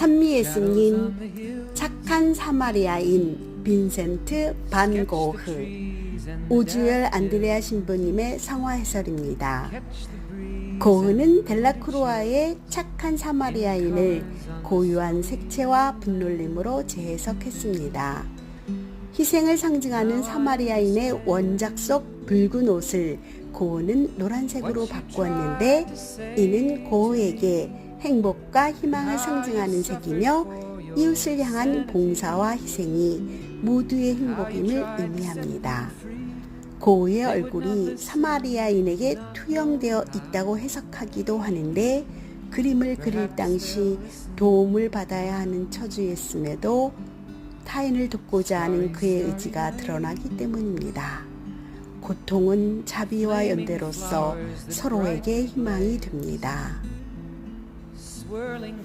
찬미 예수님, 착한 사마리아인 빈센트 반 고흐, 오주열 안드레아 신부님의 성화 해설입니다. 고흐는 델라크루아의 착한 사마리아인을 고유한 색채와 분놀림으로 재해석했습니다. 희생을 상징하는 사마리아인의 원작 속 붉은 옷을 고흐는 노란색으로 바꾸었는데 이는 고흐에게 행복과 희망을 상징하는 색이며 이웃을 향한 봉사와 희생이 모두의 행복임을 의미합니다. 고흐의 얼굴이 사마리아인에게 투영되어 있다고 해석하기도 하는데 그림을 그릴 당시 도움을 받아야 하는 처지였음에도 타인을 돕고자 하는 그의 의지가 드러나기 때문입니다. 고통은 자비와 연대로서 서로에게 희망이 됩니다. Swirling